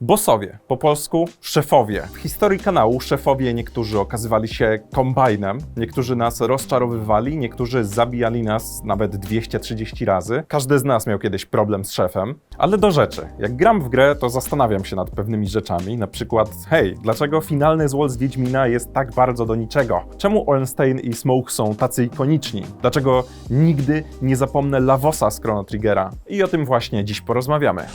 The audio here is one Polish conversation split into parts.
Bossowie, po polsku szefowie. W historii kanału szefowie niektórzy okazywali się kombajnem, niektórzy nas rozczarowywali, niektórzy zabijali nas nawet 230 razy. Każdy z nas miał kiedyś problem z szefem, ale do rzeczy. Jak gram w grę, to zastanawiam się nad pewnymi rzeczami, na przykład, hej, dlaczego finalny złol z Wiedźmina jest tak bardzo do niczego? Czemu Ornstein i Smoke są tacy ikoniczni? Dlaczego nigdy nie zapomnę Lavosa z Chrono Triggera? I o tym właśnie dziś porozmawiamy.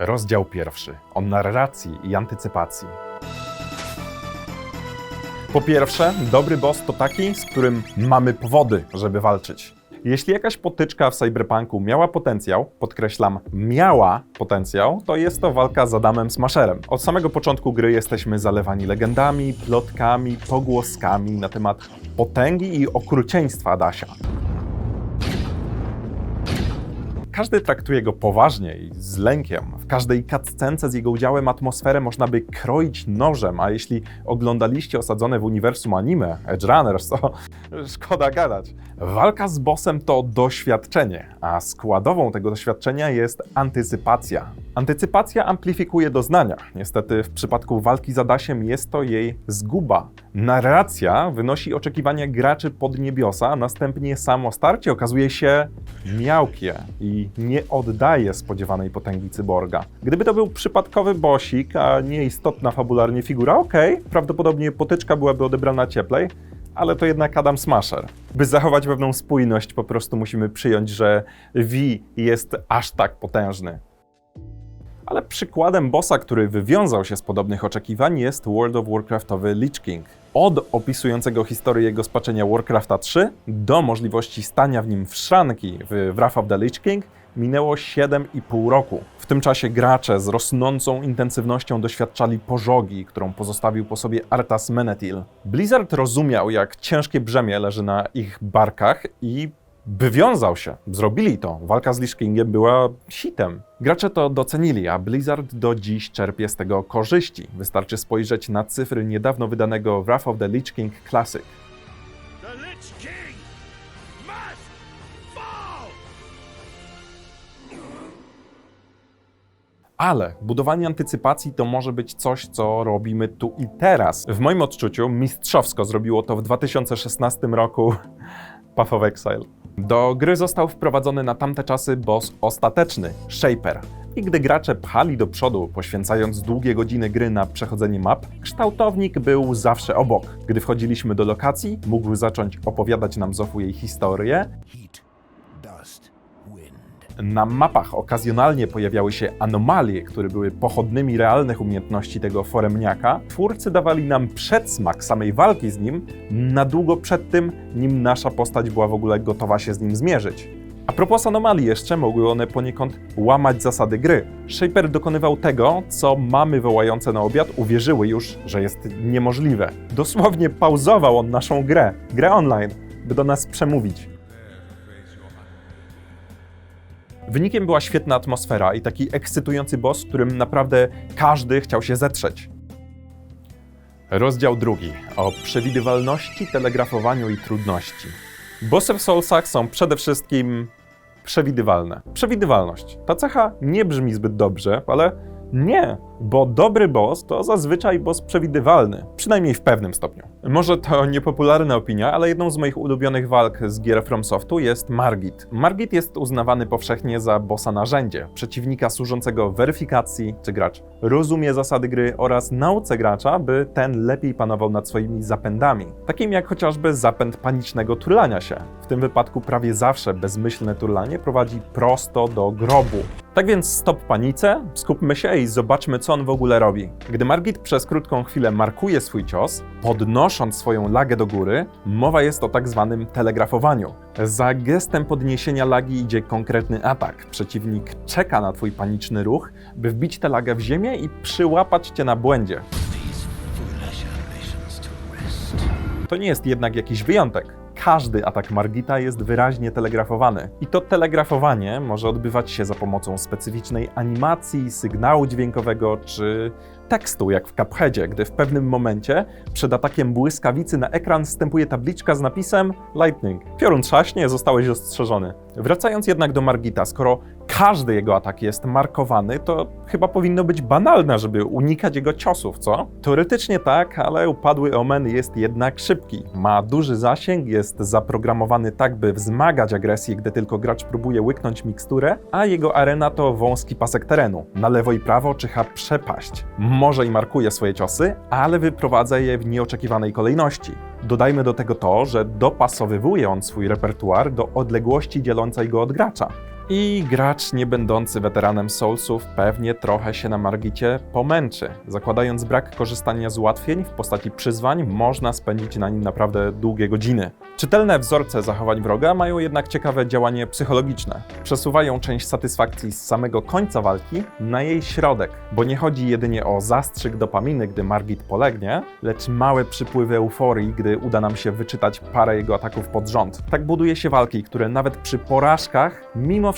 Rozdział pierwszy o narracji i antycypacji. Po pierwsze, dobry boss to taki, z którym mamy powody, żeby walczyć. Jeśli jakaś potyczka w cyberpunku miała potencjał, podkreślam, miała potencjał, to jest to walka z Adamem Smasherem. Od samego początku gry jesteśmy zalewani legendami, plotkami, pogłoskami na temat potęgi i okrucieństwa Adasia. Każdy traktuje go poważnie i z lękiem. W każdej cutscence z jego udziałem atmosferę można by kroić nożem, a jeśli oglądaliście osadzone w uniwersum anime Edge Runners, to szkoda gadać. Walka z bossem to doświadczenie, a składową tego doświadczenia jest antycypacja. Antycypacja amplifikuje doznania. Niestety w przypadku walki z Adasiem jest to jej zguba. Narracja wynosi oczekiwania graczy pod niebiosa, a następnie samo starcie okazuje się miałkie i nie oddaje spodziewanej potęgi cyborga. Gdyby to był przypadkowy bosik, a nieistotna fabularnie figura, okej, prawdopodobnie potyczka byłaby odebrana cieplej, ale to jednak Adam Smasher. By zachować pewną spójność, po prostu musimy przyjąć, że V jest aż tak potężny. Ale przykładem bossa, który wywiązał się z podobnych oczekiwań jest World of Warcraftowy Lich King. Od opisującego historię jego spaczenia Warcrafta 3 do możliwości stania w nim w szranki w Wrath of the Lich King minęło 7,5 roku. W tym czasie gracze z rosnącą intensywnością doświadczali pożogi, którą pozostawił po sobie Arthas Menethil. Blizzard rozumiał, jak ciężkie brzemię leży na ich barkach i wywiązał się. Zrobili to. Walka z Lich Kingiem była hitem. Gracze to docenili, a Blizzard do dziś czerpie z tego korzyści. Wystarczy spojrzeć na cyfry niedawno wydanego Wrath of the Lich King Classic. Ale budowanie antycypacji to może być coś, co robimy tu i teraz. W moim odczuciu mistrzowsko zrobiło to w 2016 roku Path of Exile. Do gry został wprowadzony na tamte czasy boss ostateczny, Shaper. I gdy gracze pchali do przodu, poświęcając długie godziny gry na przechodzenie map, kształtownik był zawsze obok. Gdy wchodziliśmy do lokacji, mógł zacząć opowiadać nam Zofu jej historię. Na mapach okazjonalnie pojawiały się anomalie, które były pochodnymi realnych umiejętności tego foremniaka. Twórcy dawali nam przedsmak samej walki z nim na długo przed tym, nim nasza postać była w ogóle gotowa się z nim zmierzyć. A propos anomalii jeszcze, mogły one poniekąd łamać zasady gry. Shaper dokonywał tego, co mamy wołające na obiad uwierzyły już, że jest niemożliwe. Dosłownie pauzował on naszą grę, grę online, by do nas przemówić. Wynikiem była świetna atmosfera i taki ekscytujący boss, którym naprawdę każdy chciał się zetrzeć. Rozdział drugi o przewidywalności, telegrafowaniu i trudności. Bossy w Soulsach są przede wszystkim przewidywalne. Przewidywalność. Ta cecha nie brzmi zbyt dobrze, ale nie, bo dobry boss to zazwyczaj boss przewidywalny, przynajmniej w pewnym stopniu. Może to niepopularna opinia, ale jedną z moich ulubionych walk z gier FromSoftu jest Margit. Margit jest uznawany powszechnie za bossa narzędzie, przeciwnika służącego weryfikacji, czy gracz rozumie zasady gry oraz nauce gracza, by ten lepiej panował nad swoimi zapędami, takim jak chociażby zapęd panicznego turlania się. W tym wypadku prawie zawsze bezmyślne turlanie prowadzi prosto do grobu. Tak więc stop panice, skupmy się i zobaczmy, co on w ogóle robi. Gdy Margit przez krótką chwilę markuje swój cios, podnosząc swoją lagę do góry, mowa jest o tak zwanym telegrafowaniu. Za gestem podniesienia lagi idzie konkretny atak. Przeciwnik czeka na twój paniczny ruch, by wbić tę lagę w ziemię i przyłapać cię na błędzie. To nie jest jednak jakiś wyjątek. Każdy atak Margita jest wyraźnie telegrafowany. I to telegrafowanie może odbywać się za pomocą specyficznej animacji, sygnału dźwiękowego czy tekstu, jak w Cupheadzie, gdy w pewnym momencie przed atakiem błyskawicy na ekran wstępuje tabliczka z napisem Lightning. Piorun trzaśnie, zostałeś ostrzeżony. Wracając jednak do Margita, skoro każdy jego atak jest markowany, to chyba powinno być banalne, żeby unikać jego ciosów, co? Teoretycznie tak, ale upadły Omen jest jednak szybki. Ma duży zasięg, jest zaprogramowany tak, by wzmagać agresję, gdy tylko gracz próbuje łyknąć miksturę, a jego arena to wąski pasek terenu. Na lewo i prawo czyha przepaść. Może i markuje swoje ciosy, ale wyprowadza je w nieoczekiwanej kolejności. Dodajmy do tego to, że dopasowywuje on swój repertuar do odległości dzielącej go od gracza. I gracz nie będący weteranem Soulsów pewnie trochę się na Margicie pomęczy. Zakładając brak korzystania z ułatwień w postaci przyzwań, można spędzić na nim naprawdę długie godziny. Czytelne wzorce zachowań wroga mają jednak ciekawe działanie psychologiczne. Przesuwają część satysfakcji z samego końca walki na jej środek, bo nie chodzi jedynie o zastrzyk dopaminy, gdy Margit polegnie, lecz małe przypływy euforii, gdy uda nam się wyczytać parę jego ataków pod rząd. Tak buduje się walki, które nawet przy porażkach, mimo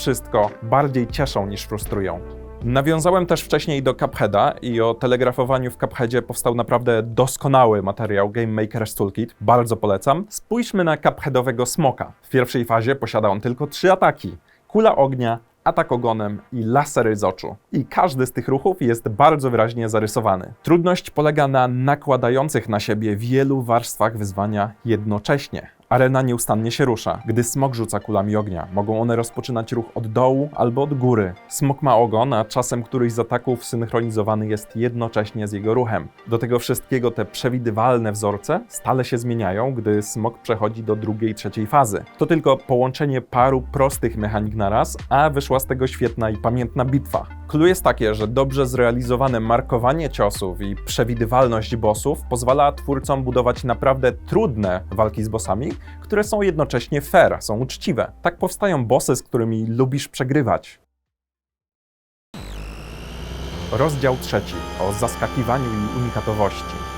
bardziej cieszą niż frustrują. Nawiązałem też wcześniej do Cupheada i o telegrafowaniu w Cupheadzie powstał naprawdę doskonały materiał Game Maker's Toolkit, bardzo polecam. Spójrzmy na Cupheadowego smoka. W pierwszej fazie posiada on tylko trzy ataki. Kula ognia, atak ogonem i lasery z oczu. I każdy z tych ruchów jest bardzo wyraźnie zarysowany. Trudność polega na nakładających na siebie wielu warstwach wyzwania jednocześnie. Arena nieustannie się rusza, gdy smok rzuca kulami ognia. Mogą one rozpoczynać ruch od dołu albo od góry. Smok ma ogon, a czasem któryś z ataków synchronizowany jest jednocześnie z jego ruchem. Do tego wszystkiego te przewidywalne wzorce stale się zmieniają, gdy smok przechodzi do drugiej, trzeciej fazy. To tylko połączenie paru prostych mechanik naraz, a wyszła z tego świetna i pamiętna bitwa. Clue jest takie, że dobrze zrealizowane markowanie ciosów i przewidywalność bossów pozwala twórcom budować naprawdę trudne walki z bossami, które są jednocześnie fair, są uczciwe. Tak powstają bossy, z którymi lubisz przegrywać. Rozdział trzeci o zaskakiwaniu i unikatowości.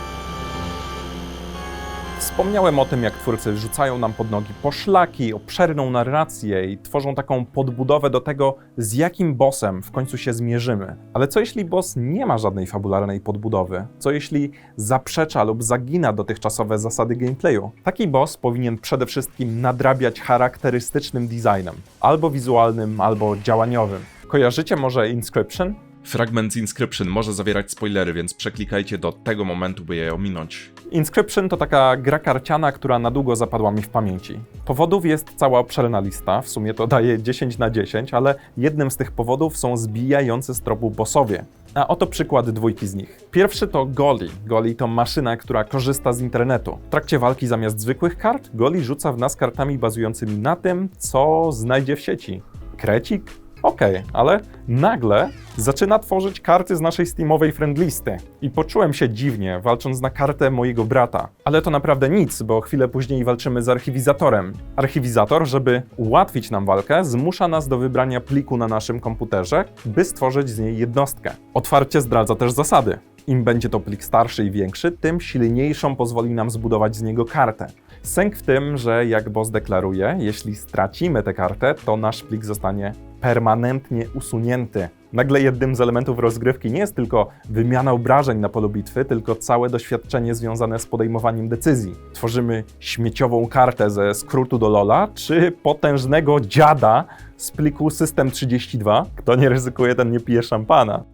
Wspomniałem o tym, jak twórcy rzucają nam pod nogi poszlaki, obszerną narrację i tworzą taką podbudowę do tego, z jakim bossem w końcu się zmierzymy. Ale co jeśli boss nie ma żadnej fabularnej podbudowy? Co jeśli zaprzecza lub zagina dotychczasowe zasady gameplayu? Taki boss powinien przede wszystkim nadrabiać charakterystycznym designem, albo wizualnym, albo działaniowym. Kojarzycie może Inscription? Fragment z Inscription może zawierać spoilery, więc przeklikajcie do tego momentu, by je ominąć. Inscription to taka gra karciana, która na długo zapadła mi w pamięci. Powodów jest cała obszerna lista, w sumie to daje 10 na 10, ale jednym z tych powodów są zbijające z tropu bossowie. A oto przykład dwójki z nich. Pierwszy to Goli. Goli to maszyna, która korzysta z internetu. W trakcie walki zamiast zwykłych kart, Goli rzuca w nas kartami bazującymi na tym, co znajdzie w sieci. Krecik? Okej, ale nagle zaczyna tworzyć karty z naszej Steamowej friendlisty. I poczułem się dziwnie, walcząc na kartę mojego brata. Ale to naprawdę nic, bo chwilę później walczymy z archiwizatorem. Archiwizator, żeby ułatwić nam walkę, zmusza nas do wybrania pliku na naszym komputerze, by stworzyć z niej jednostkę. Otwarcie zdradza też zasady. Im będzie to plik starszy i większy, tym silniejszą pozwoli nam zbudować z niego kartę. Sęk w tym, że jak boss deklaruje, jeśli stracimy tę kartę, to nasz plik zostanie permanentnie usunięty. Nagle jednym z elementów rozgrywki nie jest tylko wymiana obrażeń na polu bitwy, tylko całe doświadczenie związane z podejmowaniem decyzji. Tworzymy śmieciową kartę ze skrótu do Lola, czy potężnego dziada z pliku System 32. Kto nie ryzykuje, ten nie pije szampana.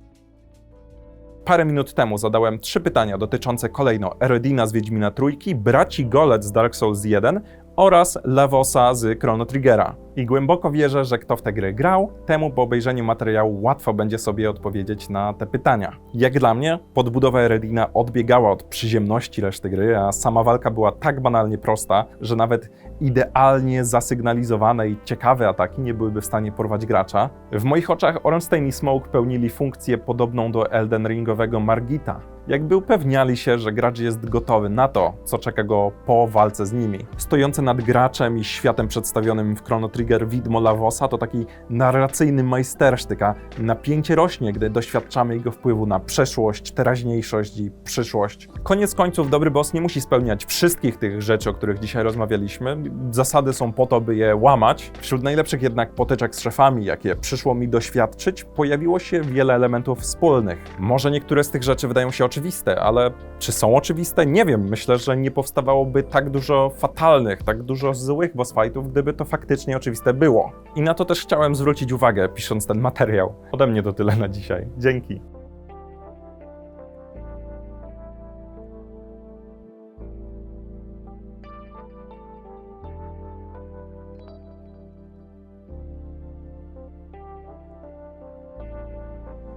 Parę minut temu zadałem trzy pytania dotyczące kolejno Eredina z Wiedźmina Trójki, braci Golec z Dark Souls 1 oraz Levosa z Chrono Triggera. I głęboko wierzę, że kto w tę grę grał, temu po obejrzeniu materiału łatwo będzie sobie odpowiedzieć na te pytania. Jak dla mnie, podbudowa Eredina odbiegała od przyziemności reszty gry, a sama walka była tak banalnie prosta, że nawet idealnie zasygnalizowane i ciekawe ataki nie byłyby w stanie porwać gracza. W moich oczach Ornstein i Smoke pełnili funkcję podobną do Elden Ringowego Margita. Jakby upewniali się, że gracz jest gotowy na to, co czeka go po walce z nimi. Stojące nad graczem i światem przedstawionym w Chrono Trigger Widmo Lavosa to taki narracyjny majstersztyk, a napięcie rośnie, gdy doświadczamy jego wpływu na przeszłość, teraźniejszość i przyszłość. Koniec końców, dobry boss nie musi spełniać wszystkich tych rzeczy, o których dzisiaj rozmawialiśmy. Zasady są po to, by je łamać. Wśród najlepszych jednak potyczek z szefami, jakie przyszło mi doświadczyć, pojawiło się wiele elementów wspólnych. Może niektóre z tych rzeczy wydają się oczywiste, ale czy są oczywiste? Nie wiem. Myślę, że nie powstawałoby tak dużo fatalnych, tak dużo złych boss fightów, gdyby to faktycznie oczywiste było. I na to też chciałem zwrócić uwagę, pisząc ten materiał. Ode mnie to tyle na dzisiaj. Dzięki.